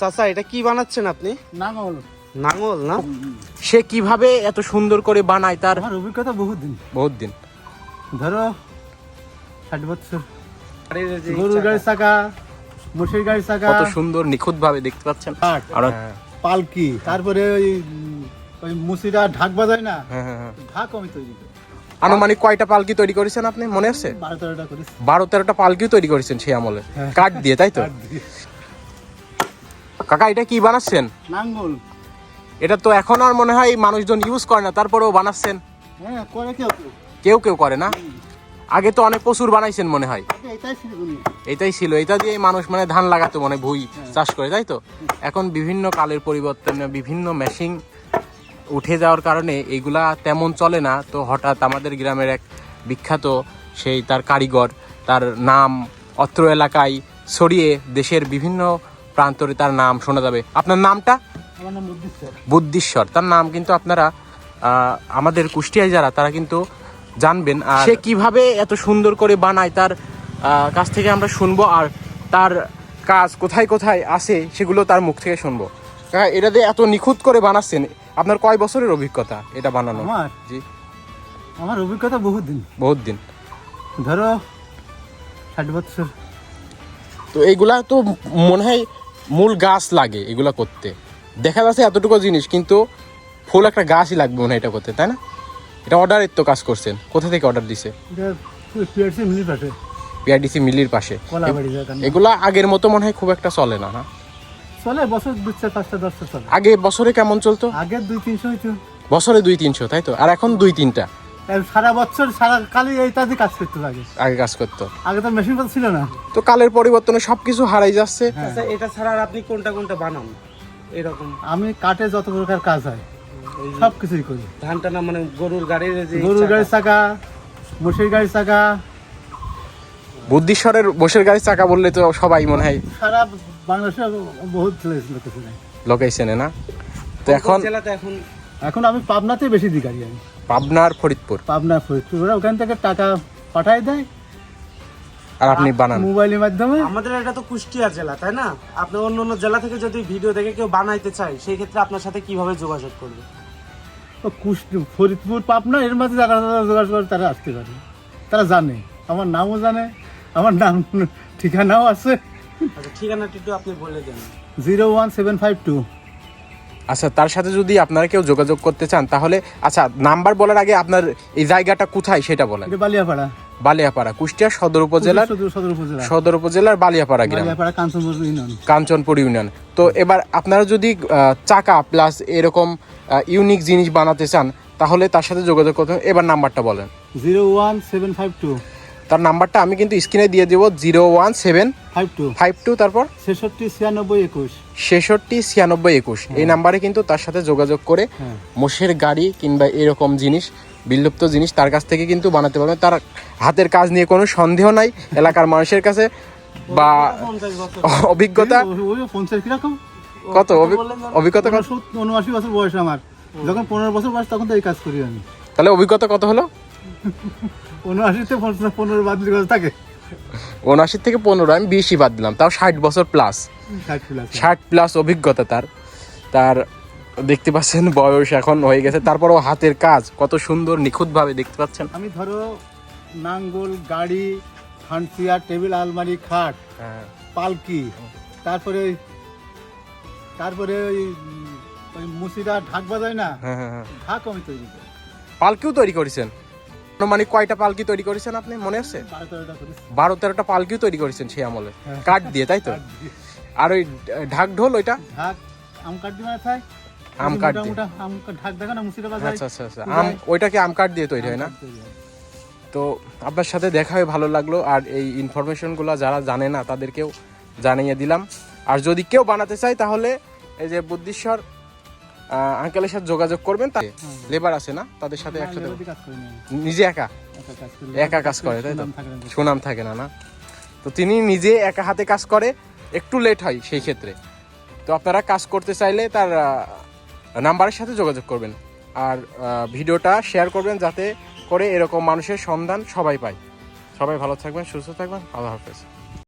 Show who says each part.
Speaker 1: চাচা এটা কি বানাচ্ছেন আপনি?
Speaker 2: নাঙল।
Speaker 1: নাঙল না?
Speaker 3: সে কীভাবে এত সুন্দর করে বানায় তার?
Speaker 2: আমার অভিজ্ঞতা বহুত দিন
Speaker 3: বহুত দিন।
Speaker 2: ধরো ষাট বছর। গরুর গাড়ির চাকা মুসির গাড়ির চাকা।
Speaker 3: কত সুন্দর নিখুঁত ভাবে দেখতে পাচ্ছেন। আর
Speaker 1: হ্যাঁ।
Speaker 2: পালকি তারপরে ওই ওই মুসিরা ঢাক বাজায় না?
Speaker 3: হ্যাঁ, হ্যাঁ, হ্যাঁ।
Speaker 2: ঢাক আমি তৈরি করি।
Speaker 3: আনুমানিক কয়টা পালকি তৈরি করেছেন আপনি মনে আছে?
Speaker 2: বারো তেরোটা
Speaker 3: পালকিও তৈরি করেছেন সেই আমলে
Speaker 2: হ্যাঁ।
Speaker 3: কাঠ দিয়ে তাই তো? কাকা এটা কি বানাচ্ছেন?
Speaker 2: নাঙ্গল।
Speaker 3: এটা তো এখন আর মনে হয় মানুষজন ইউজ করে না তারপরেও বানাচ্ছেন।
Speaker 2: হ্যাঁ করে কেউ কেউ।
Speaker 3: কেউ করে না? আগে তো অনেক প্রচুর বানাইছেন মনে হয়।
Speaker 2: এটাই ছিল দুনিয়া
Speaker 3: এটাই ছিল এটা দিয়ে মানুষ মানে ধান লাগাতো মানে ভুই চাষ করে তাই তো? এখন বিভিন্ন কালের পরিবর্তনে বিভিন্ন মেশিন উঠে যাওয়ার কারণে এইগুলা তেমন চলে না। তো হঠাৎ আমাদের গ্রামের এক বিখ্যাত সেই তার কারিগর তার নাম অত্র এলাকায় ছড়িয়ে দেশের বিভিন্ন প্রান্তরে তার নাম শোনা যাবে। আপনার নামটা? বুদ্ধিশ্বর। তার নাম কিন্তু আপনারা আমাদের কুষ্টিয়ায় যারা তারা কিন্তু জানবেন। আর সে কীভাবে এত সুন্দর করে বানায় তার কাছ থেকে আমরা শুনব আর তার কাজ কোথায় কোথায় আছে সেগুলো তার মুখ থেকে শুনব। এটা দিয়ে এত নিখুঁত করে বানাচ্ছেন আপনার কয় বছরের অভিজ্ঞতা এটা বানানো
Speaker 2: আমার?
Speaker 3: জি।
Speaker 2: আমার অভিজ্ঞতা বহুত দিন।
Speaker 3: বহুত দিন।
Speaker 2: ধরো ষাট বছর।
Speaker 3: তো এইগুলা তো মনে হয় মূল গাছ লাগে এগুলা করতে। দেখা যাচ্ছে এতটুকু জিনিস কিন্তু ফুল একটা গাছই লাগবে মনে হয় এটা করতে তাই না? এটা অর্ডারের তো কাজ করছেন। কোথা থেকে অর্ডার দিছে? পিআরডিসি মিলির পাশে। এগুলা আগের মতো মনে হয় খুব একটা চলে না না?
Speaker 2: চলে বছর দু চার পাঁচটা দশটা চলে।
Speaker 3: আগে বছরে কেমন চলতো?
Speaker 2: আগে দুই তিনশো হইতো।
Speaker 3: বছরে দুই তিনশো তাই তো? আর এখন দুই তিনটা।
Speaker 2: সারা বছর সারা কালি এইটা দিয়ে কাজ করতে লাগে।
Speaker 3: আগে কাজ করতো।
Speaker 2: আগে তো মেশিন পাতি ছিল না।
Speaker 3: তো কালের পরিবর্তনে সবকিছু হারাই যাচ্ছে।
Speaker 1: আচ্ছা এটা ছাড়া আর আপনি কোনটা কোনটা বানান? এরকম।
Speaker 2: আমি কাঠে যত প্রকার কাজ হয়
Speaker 1: এই
Speaker 2: সব কিছুই করি।
Speaker 1: ধানটা না মানে গরুর গাড়ির যে
Speaker 2: গরুর
Speaker 1: চাকা।
Speaker 2: গাড়ির চাকা মুসির গাড়ির চাকা।
Speaker 3: বুদ্ধিশ্বরের বসের গাড়ি চাকা বললে তো সবাই মনে হয়
Speaker 2: সারা বাংলাদেশে বহুত লোকেছে
Speaker 3: লোকেই না? তো এখন
Speaker 1: জেলাতে এখন
Speaker 2: এখন আমি পাবনাতে বেশি গাড়ি আমি।
Speaker 3: পাবনার ফরিদপুর।
Speaker 2: পাবনা ফরিদপুর। ওরা ওখান থেকে টাকা পাঠাই দেয়।
Speaker 3: আর আপনি বানান।
Speaker 2: মোবাইলের মাধ্যমে।
Speaker 1: আমাদের এটা তো কুষ্টিয়া জেলা তাই না? আপনি অন্য অন্য জেলা থেকে যদি ভিডিও দেখে কেউ বানাইতে চায় সেই ক্ষেত্রে আপনার সাথে কীভাবে যোগাযোগ করবে?
Speaker 2: কুষ্টি ফরিদপুর পাবনা এর মাঝে যারা যোগাযোগ করে তারা আসতে পারে। তারা জানে। আমার নামও জানে। আমার নাম ঠিকানাও আছে।
Speaker 1: আচ্ছা ঠিকানাটা একটু আপনি বলে দেন।
Speaker 2: Zero one seven five two.
Speaker 3: আচ্ছা তার সাথে যদি আপনারা কেউ যোগাযোগ করতে চান তাহলে আচ্ছা নাম্বার বলার আগে আপনার এই জায়গাটা কোথায় সেটা বলেন।
Speaker 2: বালিয়াপাড়া।
Speaker 3: বালিয়াপাড়া কুষ্টিয়া সদর উপজেলার
Speaker 2: সদর সদর উপজেলা।
Speaker 3: সদর উপজেলার বালিয়াপাড়া গ্রাম।
Speaker 2: কাঞ্চনপুর ইউনিয়ন।
Speaker 3: তো এবার আপনারা যদি চাকা প্লাস এরকম ইউনিক জিনিস বানাতে চান তাহলে তার সাথে যোগাযোগ করতে এবার নাম্বারটা বলেন।
Speaker 2: Zero one seven five two.
Speaker 3: তার নাম্বারটা আমি কিন্তু স্ক্রিনে দিয়ে দেবো zero one seven
Speaker 2: five two
Speaker 3: five two তারপর
Speaker 2: ছেষট্টি ছিয়ানব্বই একুশ
Speaker 3: ছেষট্টি ছিয়ানব্বই একুশ এই নাম্বারে কিন্তু তার সাথে যোগাযোগ করে
Speaker 2: হ্যাঁ
Speaker 3: মোষের গাড়ি কিংবা এরকম জিনিস বিলুপ্ত জিনিস তার কাছ থেকে কিন্তু বানাতে পারবেন তার হাতের কাজ নিয়ে কোনো সন্দেহ নাই এলাকার মানুষের কাছে বা অভিজ্ঞতা কত অভিজ্ঞতা কত
Speaker 2: উনআশি বছর বয়স আমার যখন পনেরো বছর বয়স তখন তো এই কাজ করি আমি
Speaker 3: তাহলে অভিজ্ঞতা কত হলো
Speaker 2: উনআশিতে পঞ্চাশ পনেরো বাদ দিলে থাকে?
Speaker 3: উনআশি থেকে পনেরো আমি বিশই বাদ দিলাম। তাও ষাট বছর প্লাস
Speaker 2: ষাট প্লাস
Speaker 3: অভিজ্ঞতা তার। তার দেখতে পাচ্ছেন বয়স এখন হয়ে গেছে। তারপরও হাতের কাজ কত সুন্দর নিখুঁতভাবে দেখতে পাচ্ছেন।
Speaker 2: আমি ধরো নাঙ্গল গাড়ি ফান্সিয়ার টেবিল আলমারি খাট পালকি তারপরে তারপরে ওই ওই মুসিরা ঢাক বাজায় না?
Speaker 3: হ্যাঁ হ্যাঁ হ্যাঁ।
Speaker 2: ঢাক আমি তৈরি করি।
Speaker 3: পালকিও তৈরি করেছেন? মানে কয়টা পালকি তৈরি করেছেন আপনি? মনে আছে?
Speaker 2: বারো তেরোটা
Speaker 3: পালকিও তৈরি করেছেন সেই আমলে। কাঠ দিয়ে তাই তো? আর ওই ঢাক ঢোল ওইটা?
Speaker 2: আম কাঠ দিয়ে
Speaker 3: আম কাঠ আচ্ছা আচ্ছা আচ্ছা। আম ওইটা কি আম কাঠ দিয়ে তৈরি হয় না। তো আপনার সাথে দেখা হয়ে ভালো লাগল আর এই ইনফরমেশনগুলো যারা জানে না তাদেরকেও জানিয়ে দিলাম। আর যদি কেউ বানাতে চায় তাহলে এই যে বুদ্ধিশ্বর আঙ্কেলের সাথে যোগাযোগ করবেন তা লেবার আছে না তাদের সাথে একসাথে। নিজে একা?
Speaker 2: একা কাজ করি।
Speaker 3: তাই তো?
Speaker 2: সুনাম থাকে না।
Speaker 3: না না? তো তিনি নিজে একা হাতে কাজ করে একটু লেট হয় সেই ক্ষেত্রে। তো আপনারা কাজ করতে চাইলে তার নাম্বারের সাথে যোগাযোগ করবেন। আর ভিডিওটা শেয়ার করবেন যাতে করে এরকম মানুষের সন্ধান সবাই পায়। সবাই ভালো থাকবেন সুস্থ থাকবেন আল্লাহ হাফেজ।